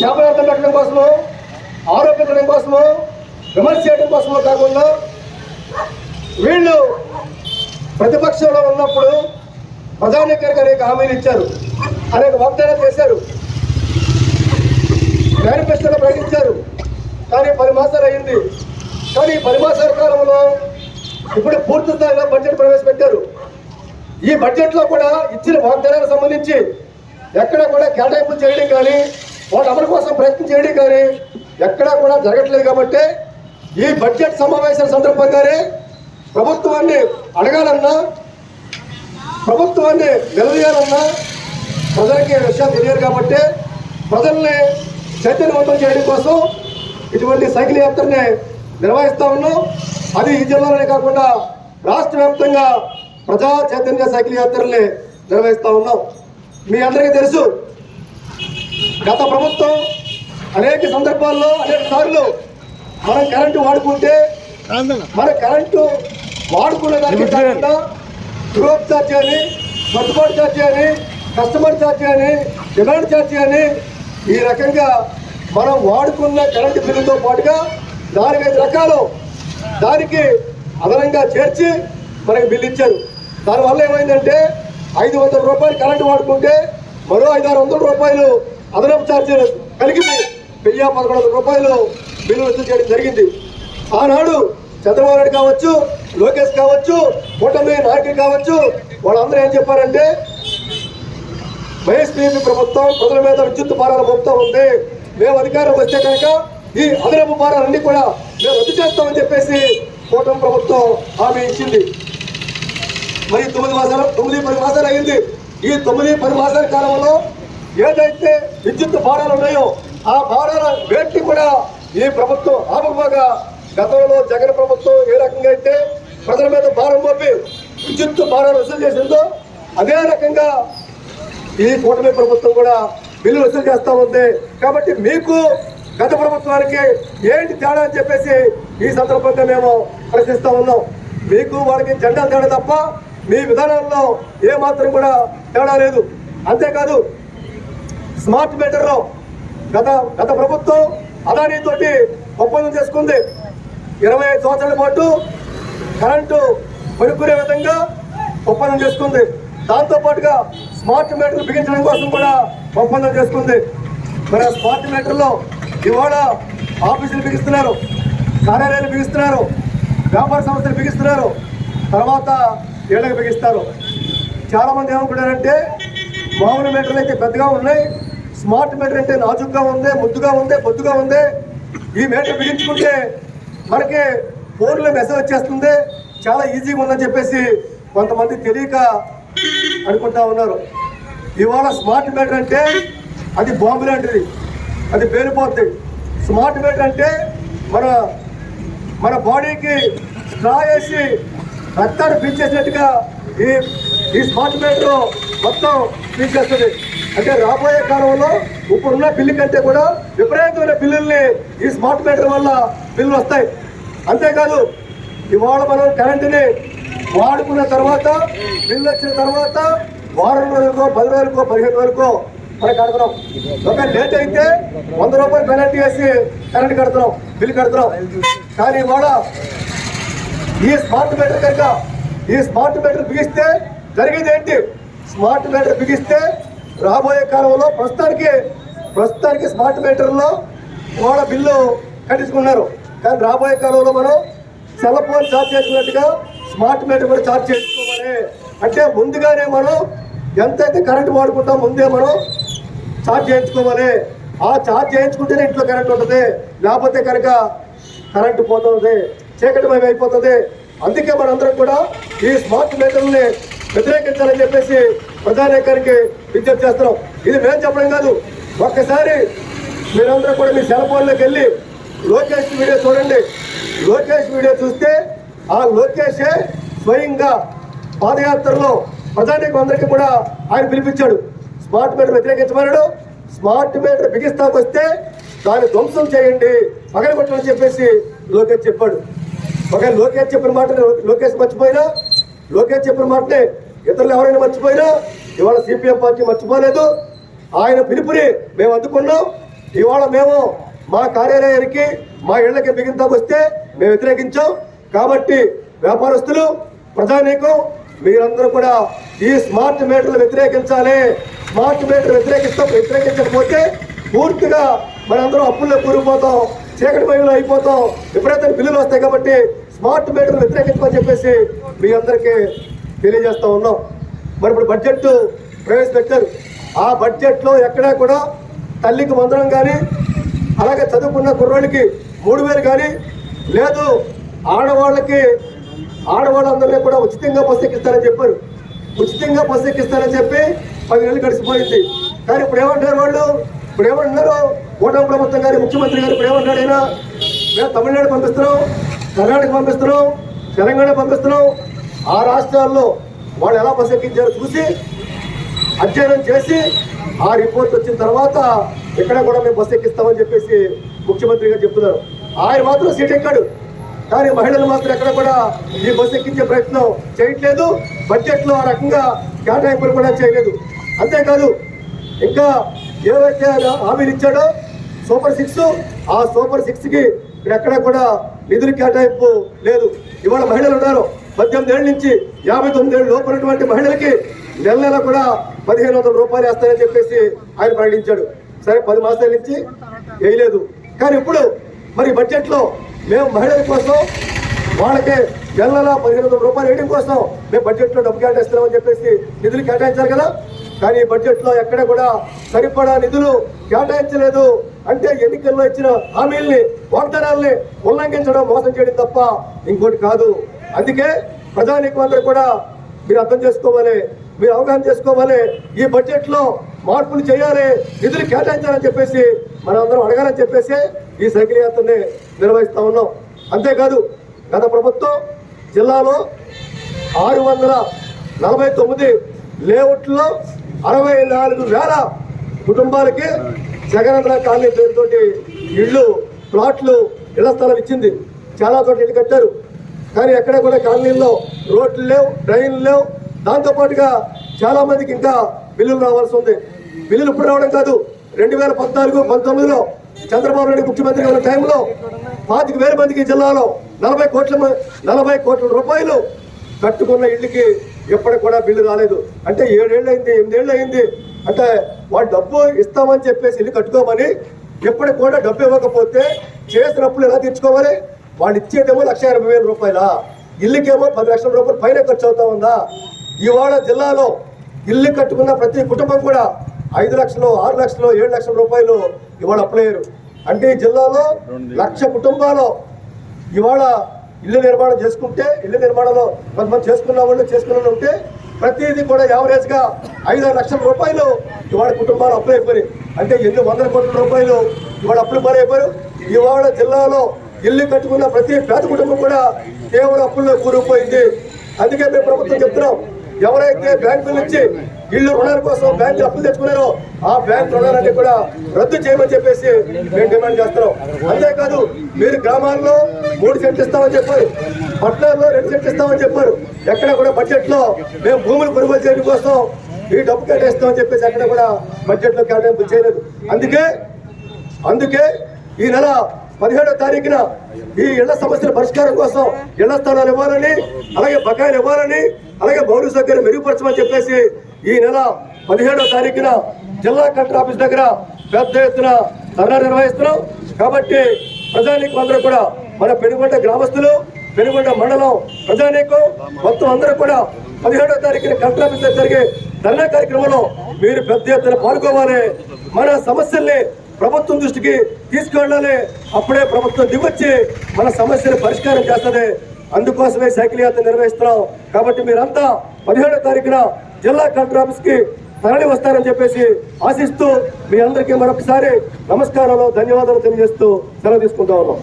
శాపనార్థం పెట్టడం కోసము ఆరోపించడం కోసము విమర్శ చేయడం కోసము కాకుండా వీళ్ళు ప్రతిపక్షంలో ఉన్నప్పుడు ప్రధానికరికి అనేక హామీలు ఇచ్చారు అనేక వాగ్దానాలు చేశారు మేనిఫెస్టోలో ప్రకటించారు. కానీ పది మాసాలు అయింది. కానీ ఈ పది మాసాల కాలంలో ఇప్పుడు పూర్తి స్థాయిలో బడ్జెట్ ప్రవేశపెట్టారు. ఈ బడ్జెట్లో కూడా ఇచ్చిన వాగ్దానాలకు సంబంధించి ఎక్కడ కూడా కేటాయింపులు చేయడం కానీ వాటి అమలు కోసం ప్రయత్నం చేయడం కానీ ఎక్కడా కూడా జరగట్లేదు కాబట్టి ఈ బడ్జెట్ సమావేశాల సందర్భంగానే ప్రభుత్వాన్ని అడగాలన్నా ప్రభుత్వాన్ని నిలదీయాలన్నా ప్రజలకి విషయాలు తెలియదు కాబట్టి ప్రజల్ని చైతన్యవంతం చేయడం కోసం ఇటువంటి సైకిల్ యాత్రని నిర్వహిస్తా ఉన్నాం. అది ఈ జిల్లాలోనే కాకుండా రాష్ట్ర వ్యాప్తంగా ప్రజా చైతన్య సైకిల్ యాత్రల్ని నిర్వహిస్తా ఉన్నాం. మీ అందరికీ తెలుసు గత ప్రభుత్వం అనేక సందర్భాల్లో అనేక సార్లు మనం కరెంటు వాడుకుంటే మన కరెంటు వాడుకునే దానికి కాకుండా గ్రూప్ ఛార్జీ అని సర్దుబాటు ఛార్జీ అని కస్టమర్ ఛార్జీ అని డిమాండ్ ఛార్జీ అని ఈ రకంగా మనం వాడుకున్న కరెంటు బిల్లుతో పాటుగా దానికి ఐదు రకాలు దానికి అదనంగా చేర్చి మనకి బిల్లు ఇచ్చారు. దానివల్ల ఏమైందంటే ఐదు వందల రూపాయలు కరెంటు వాడుకుంటే మరో ఐదు ఆరు వందల రూపాయలు అదనపు ఛార్జీలు కలిగి వెయ్యి పదకొండు వందల రూపాయలు బిల్లు రద్దు చేయడం జరిగింది. ఆనాడు చంద్రబాబు నాయుడు కావచ్చు లోకేష్ కావచ్చు కూటమి నాయకులు కావచ్చు వాళ్ళందరూ ఏం చెప్పారంటే వైఎస్పీపీ ప్రభుత్వం ప్రజల మీద విద్యుత్ భారాలు మోపుతా ఉంది. మేము అధికారం వస్తే కనుక ఈ అదనపు భారాలన్నీ కూడా మేము రద్దు చేస్తామని చెప్పేసి కూటమి ప్రభుత్వం హామీ ఇచ్చింది. మరి తొమ్మిది మాసాలు తొమ్మిది పది మాసాలు అయింది ఈ తొమ్మిది పది మాసాల కాలంలో ఏదైతే విద్యుత్ భారాలు ఉన్నాయో ఆ భారాల వేటి కూడా ఈ ప్రభుత్వం ఆపకపోగా గతంలో జగన్ ప్రభుత్వం ఏ రకంగా అయితే ప్రజల మీద భారం మోపి విద్యుత్ భారాలు వసూలు చేసిందో అదే రకంగా ఈ కూటమి ప్రభుత్వం కూడా బిల్లు వసూలు చేస్తూ ఉంది. కాబట్టి మీకు గత ప్రభుత్వానికి ఏంటి తేడా అని చెప్పేసి ఈ సందర్భంగా మేము ప్రశ్నిస్తూ ఉన్నాం. మీకు వాళ్ళకి జెండా తేడా తప్ప మీ విధానాల్లో ఏమాత్రం కూడా తేడా లేదు. అంతేకాదు స్మార్ట్ మీటర్లో గత గత ప్రభుత్వం అదానీ తోటి ఒప్పందం చేసుకుంది. ఇరవై ఐదు సంవత్సరాల పాటు కరెంటు కొనుక్కునే విధంగా ఒప్పందం చేసుకుంది. దాంతో పాటుగా స్మార్ట్ మీటర్లు బిగించడం కోసం కూడా ఒప్పందం చేసుకుంది. మరి స్మార్ట్ మీటర్లో ఇవాళ ఆఫీసులు బిగిస్తున్నారు కార్యాలయాలు బిగిస్తున్నారు వ్యాపార సంస్థలు బిగిస్తున్నారు. తర్వాత ఏళ్ళకి బిగిస్తారు. చాలామంది ఏమనుకుంటారంటే మామూలు మీటర్లు అయితే పెద్దగా ఉన్నాయి. స్మార్ట్ మీటర్ అంటే నాజుగ్గా ఉంది ముద్దుగా ఉంది బొద్దుగా ఉంది. ఈ మీటర్ బిగించుకుంటే మనకి ఫోన్లో మెసేజ్ వచ్చేస్తుంది. చాలా ఈజీగా ఉందని చెప్పేసి కొంతమంది తెలియక అనుకుంటా ఉన్నారు. ఇవాళ స్మార్ట్ మీటర్ అంటే అది బాంబు లాంటిది. అది పేలిపోద్ది. స్మార్ట్ మీటర్ అంటే మన మన బాడీకి స్ట్రా వేసి రక్తాన్ని పీల్చేసినట్టుగా ఈ ఈ స్మార్ట్ మీటర్ మొత్తం పీల్చేస్తుంది అంటే రాబోయే కాలంలో ఇప్పుడున్న బిల్లు కంటే కూడా విపరీతమైన బిల్లుల్ని ఈ స్మార్ట్ మీటర్ వల్ల బిల్లులు వస్తాయి. అంతేకాదు ఇవాళ మనం కరెంటుని వాడుకున్న తర్వాత బిల్లు వచ్చిన తర్వాత వారం రోజులకో పది రోజులకో పదిహేను రోజులకో మనం కడుతున్నాం. ఒక లేట్ అయితే వంద రూపాయలు పెనాల్టీ వేసి కరెంట్ కడుతున్నాం బిల్లు కడుతున్నాం. కానీ ఇవాళ ఈ స్మార్ట్ మీటర్ కనుక ఈ స్మార్ట్ మీటర్ బిగిస్తే జరిగేది ఏంటి స్మార్ట్ మీటర్ బిగిస్తే రాబోయే కాలంలో ప్రస్తుతానికి ప్రస్తుతానికి స్మార్ట్ మీటర్లో కూడా బిల్లు కట్టించుకున్నారు. కానీ రాబోయే కాలంలో మనం సెల్ ఫోన్ ఛార్జ్ చేసుకున్నట్టుగా స్మార్ట్ మీటర్ కూడా ఛార్జ్ చేసుకోవాలి అంటే ముందుగానే మనం ఎంతైతే కరెంట్ వాడుకుంటాం ముందే మనం ఛార్జ్ చేయించుకోవాలి. ఆ ఛార్జ్ చేయించుకుంటేనే ఇంట్లో కరెంట్ ఉంటుంది. లేకపోతే కనుక కరెంటు పోతుంది. చీకటిమయం అయిపోతుంది అందుకే మనందరం కూడా ఈ స్మార్ట్ మీటర్ని వ్యతిరేకించాలని చెప్పేసి ప్రధానికారికి విజ్ఞప్తి చేస్తున్నాం. ఇది మేము చెప్పడం కాదు. ఒక్కసారి మీరందరూ కూడా మీ సెల్ ఫోన్లోకి వెళ్ళి లోకేష్ వీడియో చూడండి. లోకేష్ వీడియో చూస్తే ఆ లోకేషే స్వయంగా పాదయాత్రలో ప్రధానికి అందరికీ కూడా ఆయన పిలిపించాడు. స్మార్ట్ మీటర్ వ్యతిరేకించమన్నాడు స్మార్ట్ మీటర్ బిగిస్తాకు వస్తే దాన్ని ధ్వంసం చేయండి పగలగొట్టమని చెప్పేసి లోకేష్ చెప్పాడు. ఒక లోకేష్ చెప్పిన మాట లోకేష్ మర్చిపోయినా లోకేష్ చెప్పిన మాటనే ఇతరులు ఎవరైనా మర్చిపోయినా ఇవాళ సిపిఎం పార్టీ మర్చిపోలేదు. ఆయన పిలుపుని మేము అందుకున్నాం. ఇవాళ మేము మా కార్యాలయానికి మా ఇళ్ళకి మిగతా వస్తే మేము వ్యతిరేకించాం. కాబట్టి వ్యాపారస్తులు ప్రజానీకం మీరందరూ కూడా ఈ స్మార్ట్ మీటర్లు వ్యతిరేకించాలి. స్మార్ట్ మీటర్ వ్యతిరేకిస్తాం వ్యతిరేకించకపోతే పూర్తిగా మనందరం అప్పుల్లో కూరిపోతాం చీకటి మహిళలు అయిపోతాం విపరీతమైన బిల్లులు వస్తాయి కాబట్టి స్మార్ట్ మీటర్ వ్యతిరేకించమని చెప్పేసి మీ అందరికీ తెలియజేస్తూ ఉన్నాం. మరి ఇప్పుడు బడ్జెట్ ప్రవేశపెట్టారు. ఆ బడ్జెట్లో ఎక్కడా కూడా తల్లికి మందరం కానీ అలాగే చదువుకున్న కుర్రోడికి మూడు వేలు కానీ లేదు ఆడవాళ్ళకి ఆడవాళ్ళందరినీ కూడా ఉచితంగా బస్సు ఎక్కిస్తారని చెప్పారు. ఉచితంగా బస్సు ఎక్కిస్తారని చెప్పి పది నెలలు గడిచిపోయింది. కానీ ఇప్పుడు ఏమంటారు వాళ్ళు? ఇప్పుడు ఏమంటున్నారు? ఓటమి ప్రభుత్వం గారి ముఖ్యమంత్రి గారు ఇప్పుడు ఏమంటాడు అయినా? మేము తమిళనాడు పంపిస్తున్నాం. కర్ణాటక పంపిస్తున్నాం తెలంగాణ పంపిస్తున్నాం. ఆ రాష్ట్రాల్లో వాళ్ళు ఎలా బస్సు ఎక్కించారో చూసి అధ్యయనం చేసి ఆ రిపోర్ట్ వచ్చిన తర్వాత ఇక్కడ కూడా మేము బస్సు ఎక్కిస్తామని చెప్పేసి ముఖ్యమంత్రి గారు చెప్తున్నారు. ఆయన మాత్రం సీట్ ఎక్కాడు. కానీ మహిళలు మాత్రం ఎక్కడ కూడా ఈ బస్సు ఎక్కించే ప్రయత్నం చేయట్లేదు. బడ్జెట్లో ఆ రకంగా కేటాయింపులు కూడా చేయలేదు. అంతేకాదు ఇంకా ఏవైతే హామీలు ఇచ్చాడో సూపర్ సిక్స్ ఆ సూపర్ సిక్స్కి ఇక్కడ ఎక్కడ కూడా నిధులు కేటాయింపు లేదు. ఇవాళ మహిళలు ఉన్నారు. పద్దెనిమిది ఏళ్ళ నుంచి యాభై తొమ్మిది ఏళ్ళు లోపలటువంటి ఉన్నటువంటి మహిళలకి నెల నెల కూడా పదిహేను వందల రూపాయలు వేస్తాయని చెప్పేసి ఆయన ప్రకటించాడు. సరే పది మాసాల నుంచి వేయలేదు. కానీ ఇప్పుడు మరి బడ్జెట్లో మేము మహిళల కోసం వాళ్ళకి నెల నెల పదిహేను వందల రూపాయలు వేయడం కోసం మేము బడ్జెట్లో డబ్బు కేటాయిస్తున్నామని చెప్పేసి నిధులు కేటాయించారు కదా. కానీ బడ్జెట్లో బడ్జెట్లో ఎక్కడ కూడా సరిపడా నిధులు కేటాయించలేదు. అంటే ఎన్నికల్లో ఇచ్చిన హామీల్ని వాగ్దానాల్ని ఉల్లంఘించడం మోసం చేయడం తప్ప ఇంకోటి కాదు. అందుకే ప్రజానీకం కూడా మీరు అర్థం చేసుకోవాలి మీరు అవగాహన చేసుకోవాలి ఈ బడ్జెట్లో మార్పులు చేయాలి నిధులు కేటాయించాలని చెప్పేసి మనందరం అడగాలని చెప్పేసి ఈ సైకిల్ యాత్రని నిర్వహిస్తా ఉన్నాం. అంతేకాదు గత ప్రభుత్వం జిల్లాలో ఆరు వందల నలభై తొమ్మిది లేఅవుట్లో అరవై నాలుగు వేల కుటుంబాలకి జగనన్న కాలనీ పేరుతోటి ఇళ్ళు ప్లాట్లు ఇళ్ళ స్థలం ఇచ్చింది. చాలా చోట్ల ఇల్లు కట్టారు. కానీ ఎక్కడ కూడా కాలనీల్లో రోడ్లు లేవు డ్రైన్లు లేవు. దాంతోపాటుగా చాలామందికి చాలా మందికి ఇంకా బిల్లులు రావాల్సి ఉంది. బిల్లులు ఇప్పుడు రావడం కాదు. రెండు వేల పద్నాలుగు పంతొమ్మిదిలో చంద్రబాబు నాయుడు ముఖ్యమంత్రి ఉన్న టైంలో పాతిక వేల మందికి జిల్లాలో నలభై కోట్ల నలభై కోట్ల రూపాయలు కట్టుకున్న ఇళ్ళకి ఎప్పటికి కూడా బిల్లు రాలేదు. అంటే ఏడేళ్ళు అయింది ఎనిమిదేళ్ళు అయింది అంటే వాడు డబ్బు ఇస్తామని చెప్పేసి ఇల్లు కట్టుకోమని ఎప్పటికి కూడా డబ్బు ఇవ్వకపోతే చేసిన అప్పులు ఎలా తీర్చుకోవాలి? వాళ్ళు ఇచ్చేదేమో లక్ష ఎనభై వేల రూపాయల? ఇల్లుకేమో పది లక్షల రూపాయలు పైన ఖర్చు అవుతా ఉందా? ఇవాళ జిల్లాలో ఇల్లు కట్టుకున్న ప్రతి కుటుంబం కూడా ఐదు లక్షలు ఆరు లక్షలు ఏడు లక్షల రూపాయలు ఇవాళ అప్లయ్యారు అంటే ఈ జిల్లాలో లక్ష కుటుంబాలు ఇవాళ ఇల్లు నిర్మాణం చేసుకుంటే ఇల్లు నిర్మాణంలో కొంతమంది చేసుకున్న వాళ్ళు చేసుకున్న ఉంటే ప్రతిదీ కూడా యావరేజ్గా ఐదు ఆరు లక్షల రూపాయలు ఇవాళ కుటుంబాలు అప్పులు అయిపోయి అంటే ఎన్ని వందల కోట్ల రూపాయలు ఇవాళ అప్పులు పాలైపోయారు ఇవాళ జిల్లాలో ఇల్లు కట్టుకున్న ప్రతి పేద కుటుంబం కూడా కేవలం అప్పుల్లో కూరుకుపోయింది. అందుకే మేము ప్రభుత్వం చెప్తున్నాం. ఎవరైతే బ్యాంకుల నుంచి ఇల్లు రుణాల కోసం బ్యాంకులు అప్పులు తెచ్చుకున్నారో ఆ బ్యాంక్ రుణాలన్నీ కూడా రద్దు చేయమని చెప్పేసి మేము డిమాండ్ చేస్తున్నాం. అంతేకాదు మీరు గ్రామాల్లో మూడు సెంట్లు ఇస్తామని చెప్పారు. పట్టణాల్లో రెండు సెంట్లు ఇస్తామని చెప్పారు. ఎక్కడ కూడా బడ్జెట్లో మేము భూములు కొనుగోలు చేయడం కోసం ఈ డబ్బు కేటాయిస్తామని చెప్పేసి ఎక్కడ కూడా బడ్జెట్లో కేటాయింపు చేయలేదు. అందుకే అందుకే ఈ నెల పదిహేడో తారీఖున ఈ ఇళ్ళ సమస్యల పరిష్కారం కోసం ఇళ్ళ స్థలాలు ఇవ్వాలని అలాగే బకాయిలు ఇవ్వాలని అలాగే భౌతిక సౌకర్యం మెరుగుపరచమని చెప్పేసి ఈ నెల పదిహేడో తారీఖున జిల్లా కలెక్టర్ ఆఫీస్ దగ్గర పెద్ద ఎత్తున ధర్నా నిర్వహిస్తున్నాం. కాబట్టి ప్రజానీకం అందరూ కూడా మన పెనుగొండ గ్రామస్తులు పెనుగొండ మండలం ప్రజానీకం మొత్తం అందరూ కూడా పదిహేడో తారీఖున కలెక్టర్ ఆఫీస్ దగ్గర జరిగే ధర్నా కార్యక్రమంలో మీరు పెద్ద ఎత్తున పాల్గొవాలి. మన సమస్యల్ని ప్రభుత్వం దృష్టికి తీసుకెళ్ళాలి. అప్పుడే ప్రభుత్వం దిగొచ్చి మన సమస్యను పరిష్కారం చేస్తుంది. అందుకోసమే సైకిల్ యాత్ర నిర్వహిస్తున్నాం. కాబట్టి మీరంతా పదిహేడో తారీఖున జిల్లా కలెక్టర్ ఆఫీస్కి తరలి వస్తారని చెప్పేసి ఆశిస్తూ మీ అందరికీ మరొకసారి నమస్కారాలు ధన్యవాదాలు తెలియజేస్తూ సెలవు తీసుకుంటా ఉన్నాం.